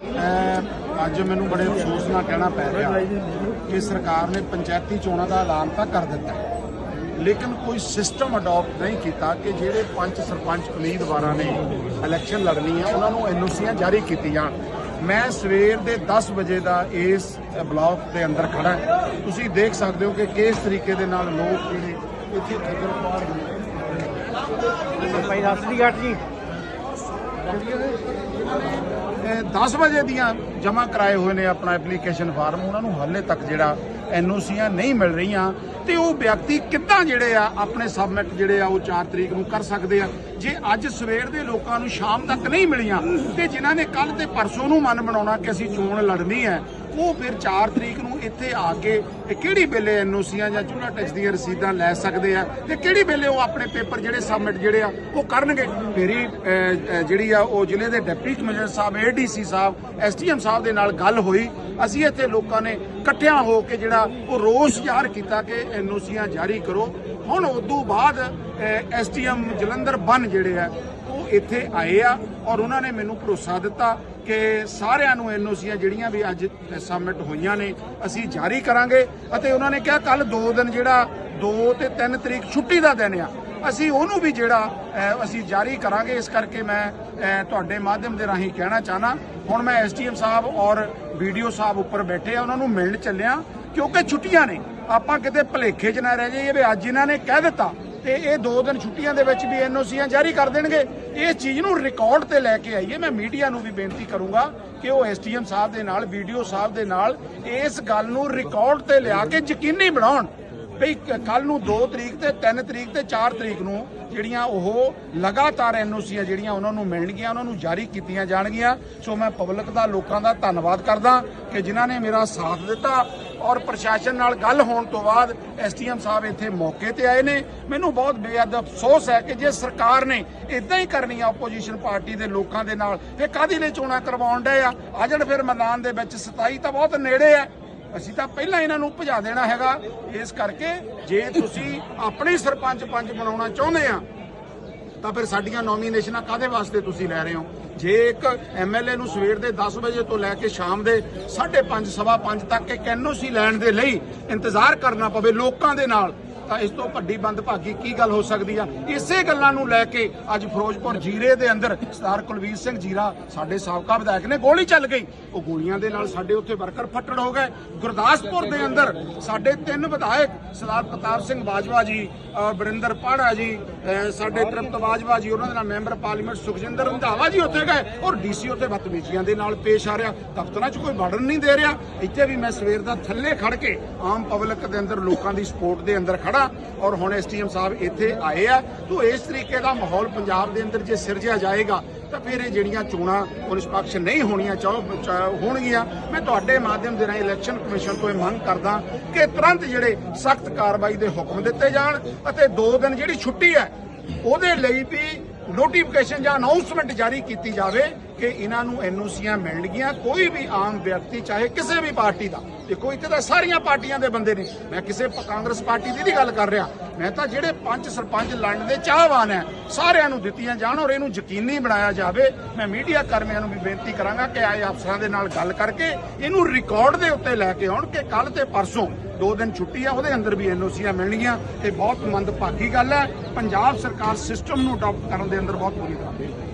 ਅੱਜ ਮੈਨੂੰ ਬੜੇ ਅਫਸੋਸ ਨਾਲ ਕਹਿਣਾ ਪੈ ਰਿਹਾ ਕਿ ਸਰਕਾਰ ਨੇ ਪੰਚਾਇਤੀ ਚੋਣਾਂ ਦਾ ਐਲਾਨ ਤਾਂ ਕਰ ਦਿੱਤਾ ਲੇਕਿਨ ਕੋਈ ਸਿਸਟਮ ਅਡਾਪਟ ਨਹੀਂ ਕੀਤਾ ਕਿ ਜਿਹੜੇ ਪੰਚ ਸਰਪੰਚ ਉਮੀਦਵਾਰਾਂ ਨੇ ਇਲੈਕਸ਼ਨ ਲੜਨੀ ਹੈ, ਉਹਨਾਂ ਨੂੰ ਐਨਓਸੀਆਂ ਜਾਰੀ ਕੀਤੀ ਜਾਣ। ਮੈਂ ਸਵੇਰ ਦੇ 10 ਵਜੇ ਦਾ ਇਸ ਬਲਾਕ ਦੇ ਅੰਦਰ ਖੜਾ ਤੁਸੀਂ ਦੇਖ ਸਕਦੇ ਹੋ ਕਿ ਕਿਸ ਤਰੀਕੇ ਦੇ ਨਾਲ ਲੋਕ ਜਿਹੜੇ ਇੱਥੇ ਖੱਜਲ ਖੁਆਰ ਨੇ। ਭਾਈ ਸਤਿ ਸ੍ਰੀ ਅਕਾਲ ਜੀ। 10 ਵਜੇ ਦੀਆਂ ਜਮ੍ਹਾਂ ਕਰਾਏ ਹੋਏ ਨੇ ਆਪਣਾ ਐਪਲੀਕੇਸ਼ਨ ਫਾਰਮ ਉਹਨਾਂ ਨੂੰ ਹਾਲੇ ਤੱਕ ਜਿਹੜਾ ਐਨਓਸੀਆਂ ਨਹੀਂ ਮਿਲ ਰਹੀਆਂ। ਤੇ ਉਹ ਵਿਅਕਤੀ ਕਿੱਦਾਂ ਜਿਹੜੇ ਆ, ਆਪਣੇ ਸਬਮਿਟ ਜਿਹੜੇ ਆ, ਉਹ 4 ਤਰੀਕ ਨੂੰ ਕਰ ਸਕਦੇ ਆ। ਜੇ ਅੱਜ ਸਵੇਰ ਦੇ ਲੋਕਾਂ ਨੂੰ ਸ਼ਾਮ ਤੱਕ ਨਹੀਂ ਮਿਲੀਆਂ, ਤੇ ਜਿਨ੍ਹਾਂ ਨੇ ਕੱਲ ਤੇ ਪਰਸੋਂ ਨੂੰ ਮਨ ਬਣਾਉਣਾ ਕਿ ਅਸੀਂ ਚੋਣ ਲੜਨੀ ਹੈ ਉਹ ਫਿਰ 4 ਤਰੀਕ ਨੂੰ ਇੱਥੇ ਆ ਕੇ ਇਹ ਕਿਹੜੀ ਵੇਲੇ ਐਨਓਸੀਆਂ ਜਾਂ ਚੂੜਾ ਟੈਕਸ ਦੀਆਂ ਰਸੀਦਾਂ ਲੈ ਸਕਦੇ ਆ ਤੇ ਕਿਹੜੀ ਵੇਲੇ ਉਹ ਆਪਣੇ ਪੇਪਰ ਜਿਹੜੇ ਸਬਮਿਟ ਜਿਹੜੇ ਆ ਉਹ ਕਰਨਗੇ? ਮੇਰੀ ਜਿਹੜੀ ਆ ਉਹ ਜ਼ਿਲ੍ਹੇ ਦੇ ਡਿਪਟੀ ਕਮਿਸ਼ਨਰ ਸਾਹਿਬ ਏਡੀਸੀ ਸਾਹਿਬ ਐਸਟੀਐਮ ਸਾਹਿਬ ਦੇ ਨਾਲ ਗੱਲ ਹੋਈ। ਅਸੀਂ ਇੱਥੇ ਲੋਕਾਂ ਨੇ ਇਕੱਠਿਆਂ ਹੋ ਕੇ ਜਿਹੜਾ ਉਹ ਰੋਸ ਜ਼ਾਹਰ ਕੀਤਾ ਕਿ ਐਨਓਸੀਆਂ ਜਾਰੀ ਕਰੋ। ਹੁਣ ਉਦੋਂ ਬਾਅਦ ਐਸਟੀਐਮ ਜਲੰਧਰ ਬਨ ਜਿਹੜੇ ਆ, ਉਹ ਇੱਥੇ ਆਏ ਆ ਔਰ ਉਹਨਾਂ ਨੇ ਮੈਨੂੰ ਭਰੋਸਾ ਦਿੱਤਾ ਕਿ ਸਾਰਿਆਂ ਨੂੰ ਐਨਓਸੀਆਂ ਜਿਹੜੀਆਂ ਵੀ ਅੱਜ ਸਬਮਿਟ ਹੋਈਆਂ ਨੇ, ਅਸੀਂ ਜਾਰੀ ਕਰਾਂਗੇ ਅਤੇ ਉਹਨਾਂ ਨੇ ਕਿਹਾ ਕੱਲ 2 ਦਿਨ ਜਿਹੜਾ 2 ਤੇ 3 ਤਰੀਕ ਛੁੱਟੀ ਦਾ ਦਿਨ ਆ, ਅਸੀਂ ਉਹਨੂੰ ਵੀ ਜਿਹੜਾ ਅਸੀਂ ਜਾਰੀ ਕਰਾਂਗੇ। ਇਸ ਕਰਕੇ ਮੈਂ ਤੁਹਾਡੇ ਮਾਧਿਅਮ ਦੇ ਰਾਹੀਂ ਕਹਿਣਾ ਚਾਹਨਾ, ਹੁਣ ਮੈਂ ਐਸਟੀਐਮ ਸਾਹਿਬ ਔਰ ਵੀਡੀਓ ਸਾਹਿਬ ਉੱਪਰ ਬੈਠੇ ਆ, ਉਹਨਾਂ ਨੂੰ ਮਿਲਣ ਚੱਲਿਆ, ਕਿਉਂਕਿ ਛੁੱਟੀਆਂ ਨੇ, ਆਪਾਂ ਕਿਤੇ ਭਲੇਖੇ 'ਚ ਨਾ ਰਹਿ ਜਾਈਏ ਵੀ ਅੱਜ ਇਹਨਾਂ ਨੇ ਕਹਿ ਦਿੱਤਾ ਤੇ ਇਹ ਦੋ ਦਿਨ ਛੁੱਟੀਆਂ ਦੇ ਵਿੱਚ ਵੀ ਐਨਓਸੀਆਂ ਜਾਰੀ ਕਰ ਦੇਣਗੇ। ਇਸ ਚੀਜ਼ ਨੂੰ ਰਿਕਾਰਡ ਤੇ ਲੈ ਕੇ ਆਈਏ। ਮੈਂ ਮੀਡੀਆ ਨੂੰ ਵੀ ਬੇਨਤੀ ਕਰੂੰਗਾ ਕਿ ਉਹ ਐਸਟੀਐਮ ਸਾਹਿਬ ਦੇ ਨਾਲ, ਵੀਡੀਓ ਸਾਹਿਬ ਦੇ ਨਾਲ ਇਸ ਗੱਲ ਨੂੰ ਰਿਕਾਰਡ ਤੇ ਲਿਆ ਕੇ ਯਕੀਨੀ ਬਣਾਉਣ ਵੀ ਕੱਲ ਨੂੰ 2 ਤਰੀਕ ਤੇ 3 ਤਰੀਕ ਤੇ 4 ਤਰੀਕ ਨੂੰ ਜਿਹੜੀਆਂ ਉਹ ਲਗਾਤਾਰ ਐਨਓਸੀਆਂ ਜਿਹੜੀਆਂ ਉਹਨਾਂ ਨੂੰ ਮਿਲਣਗੀਆਂ, ਉਹਨਾਂ ਨੂੰ ਜਾਰੀ ਕੀਤੀਆਂ ਜਾਣਗੀਆਂ। ਸੋ ਮੈਂ ਪਬਲਿਕ ਦਾ, ਲੋਕਾਂ ਦਾ ਧੰਨਵਾਦ ਕਰਦਾ ਕਿ ਜਿਨ੍ਹਾਂ ਨੇ ਮੇਰਾ ਸਾਥ ਦਿੱਤਾ। ਔਰ ਪ੍ਰਸ਼ਾਸਨ ਨਾਲ ਗੱਲ ਹੋਣ ਤੋਂ ਬਾਅਦ ਐਸਟੀਐਮ ਸਾਹਿਬ ਇੱਥੇ ਮੌਕੇ ਤੇ ਆਏ ਨੇ। ਮੈਨੂੰ ਬਹੁਤ ਬੇਅਦ ਅਫਸੋਸ ਹੈ ਕਿ ਜੇ ਸਰਕਾਰ ਨੇ ਇਦਾਂ ਹੀ ਕਰਨੀ ਆ ਆਪੋਜੀਸ਼ਨ ਪਾਰਟੀ ਦੇ ਲੋਕਾਂ ਦੇ ਨਾਲ, ਫਿਰ ਕਾਦੀ ਲਈ ਚੋਣਾਂ ਕਰਵਾਉਣ ਡਏ ਆ? ਆ ਫਿਰ ਮੈਦਾਨ ਦੇ ਵਿੱਚ 27 ਤਾਂ ਬਹੁਤ ਨੇੜੇ ਆ ਅਸੀਂ ਤਾਂ ਪਹਿਲਾਂ ਇਹਨਾਂ ਨੂੰ ਭਜਾ ਦੇਣਾ ਹੈਗਾ। ਇਸ ਕਰਕੇ ਜੇ ਤੁਸੀਂ ਆਪਣੇ ਸਰਪੰਚ ਪੰਚ ਬਣਾਉਣਾ ਚਾਹੁੰਦੇ ਆ, ਤਾਂ ਫਿਰ ਸਾਡੀਆਂ ਨੋਮੀਨੇਸ਼ਨਾਂ ਕਾਦੇ ਵਾਸਤੇ ਤੁਸੀਂ ਲੈ ਰਹੇ ਹੋ? ਜੇ ਇੱਕ ਐਮਐਲਏ ਨੂੰ ਸਵੇਰ ਦੇ 10 ਵਜੇ ਤੋਂ ਲੈ ਕੇ ਸ਼ਾਮ ਦੇ 5:30 ਸਵਾ 5 ਤੱਕ ਇੱਕ ਐਨਓਸੀ ਲੈਣ ਦੇ ਲਈ ਇੰਤਜ਼ਾਰ ਕਰਨਾ ਪਵੇ ਲੋਕਾਂ ਦੇ ਨਾਲ ਤਾਂ ਇਸ ਤੋਂ ਵੱਡੀ ਬੰਦਭਾਗੀ ਕੀ ਗੱਲ ਹੋ ਸਕਦੀ ਆ? ਇਸੇ ਗੱਲਾਂ ਨੂੰ ਲੈ ਕੇ ਅੱਜ ਫਿਰੋਜ਼ਪੁਰ ਜੀਰੇ ਦੇ ਅੰਦਰ ਸਰਦਾਰ ਕੁਲਵੀਰ ਸਿੰਘ ਜੀਰਾ, ਸਾਡੇ ਸਾਬਕਾ ਵਿਧਾਇਕ ਨੇ ਗੋਲੀ ਚੱਲ ਗਈ। ਉਹ ਗੋਲੀਆਂ ਦੇ ਨਾਲ ਸਾਡੇ ਉੱਥੇ ਵਰਕਰ ਫੱਟੜ ਹੋ ਗਏ। ਗੁਰਦਾਸਪੁਰ ਦੇ ਅੰਦਰ ਸਾਡੇ ਤਿੰਨ ਵਿਧਾਇਕ, ਸਰਦਾਰ ਪ੍ਰਤਾਪ ਸਿੰਘ ਬਾਜਵਾ ਜੀ ਅਹ ਬਰਿੰਦਰ ਪਾੜਾ ਜੀ ਸਾਡੇ ਤ੍ਰਿਪਤ ਬਾਜਵਾ ਜੀ, ਉਹਨਾਂ ਦੇ ਨਾਲ ਮੈਂਬਰ ਪਾਰਲੀਮੈਂਟ ਸੁਖਜਿੰਦਰ ਰੰਧਾਵਾ ਜੀ ਉੱਥੇ ਗਏ ਔਰ ਡੀਸੀ ਉੱਥੇ ਬਦਤਮੀਜ਼ੀਆਂ ਦੇ ਨਾਲ ਪੇਸ਼ ਆ ਰਿਹਾ। ਦਫ਼ਤਰਾਂ 'ਚ ਕੋਈ ਵੜਨ ਨਹੀਂ ਦੇ ਰਿਹਾ। ਇੱਥੇ ਵੀ ਮੈਂ ਸਵੇਰ ਦਾ ਥੱਲੇ ਖੜ ਕੇ ਆਮ ਪਬਲਿਕ ਦੇ ਅੰਦਰ ਲੋਕਾਂ ਦੀ ਸਪੋਰਟ ਦੇ ਅੰਦਰ ਖੜਾ ਔਰ ਹੁਣ ਐਸਟੀਐਮ ਸਾਹਿਬ ਇੱਥੇ ਆਏ ਆ। ਤੋਂ ਇਸ ਤਰੀਕੇ ਦਾ ਮਾਹੌਲ ਪੰਜਾਬ ਦੇ ਅੰਦਰ ਜੇ ਸਿਰਜਿਆ ਜਾਏਗਾ, ਤਾਂ ਫਿਰ ਇਹ ਜਿਹੜੀਆਂ ਚੋਣਾਂ ਉਹ ਨਿਸ਼ਪਕਸ਼ ਨਹੀਂ ਹੋਣੀਆਂ, ਚਾਹੋ ਹੋਣਗੀਆਂ। ਮੈਂ ਤੁਹਾਡੇ ਮਾਧਿਅਮ ਦੇ ਰਾਹੀਂ ਇਲੈਕਸ਼ਨ ਕਮਿਸ਼ਨ ਤੋਂ ਇਹ ਮੰਗ ਕਰਦਾ ਕਿ ਤੁਰੰਤ ਜਿਹੜੇ ਸਖਤ ਕਾਰਵਾਈ ਦੇ ਹੁਕਮ ਦਿੱਤੇ ਜਾਣ ਅਤੇ 2 ਦਿਨ ਜਿਹੜੀ ਛੁੱਟੀ ਹੈ, ਉਹਦੇ ਲਈ ਵੀ ਨੋਟੀਫਿਕੇਸ਼ਨ ਜਾਂ ਅਨਾਉਂਸਮੈਂਟ ਜਾਰੀ ਕੀਤੀ ਜਾਵੇ ਕਿ ਇਹਨਾਂ ਨੂੰ ਐਨਓਸੀਆਂ ਮਿਲਣਗੀਆਂ ਕੋਈ ਵੀ ਆਮ ਵਿਅਕਤੀ, ਚਾਹੇ ਕਿਸੇ ਵੀ ਪਾਰਟੀ ਦਾ, ਦੇਖੋ ਇੱਥੇ ਤਾਂ ਸਾਰੀਆਂ ਪਾਰਟੀਆਂ ਦੇ ਬੰਦੇ ਨੇ। ਮੈਂ ਕਿਸੇ ਕਾਂਗਰਸ ਪਾਰਟੀ ਦੀ ਨਹੀਂ ਗੱਲ ਕਰ ਰਿਹਾ। ਮੈਂ ਤਾਂ ਜਿਹੜੇ ਪੰਜ ਸਰਪੰਚ ਲੜਨ ਦੇ ਚਾਹਵਾਨ ਹੈ ਸਾਰਿਆਂ ਨੂੰ ਦਿੱਤੀਆਂ ਜਾਣ ਔਰ ਇਹਨੂੰ ਯਕੀਨੀ ਬਣਾਇਆ ਜਾਵੇ। ਮੈਂ ਮੀਡੀਆ ਕਰਮੀਆਂ ਨੂੰ ਵੀ ਬੇਨਤੀ ਕਰਾਂਗਾ ਕਿ ਆਏ ਅਫਸਰਾਂ ਦੇ ਨਾਲ ਗੱਲ ਕਰਕੇ ਇਹਨੂੰ ਰਿਕਾਰਡ ਦੇ ਉੱਤੇ ਲੈ ਕੇ ਆਉਣ ਕਿ ਕੱਲ ਤੇ ਪਰਸੋਂ ਦੋ ਦਿਨ ਛੁੱਟੀ ਆ, ਉਹਦੇ ਅੰਦਰ ਵੀ ਐਨਓਸੀਆਂ ਮਿਲਣਗੀਆਂ। ਇਹ ਬਹੁਤ ਮੰਦਭਾਗੀ ਗੱਲ ਹੈ ਪੰਜਾਬ ਸਰਕਾਰ ਸਿਸਟਮ ਨੂੰ ਅਡਾਪਟ ਕਰਨ ਦੇ ਅੰਦਰ ਬਹੁਤ ਬੁਰੀ ਤਰ੍ਹਾਂ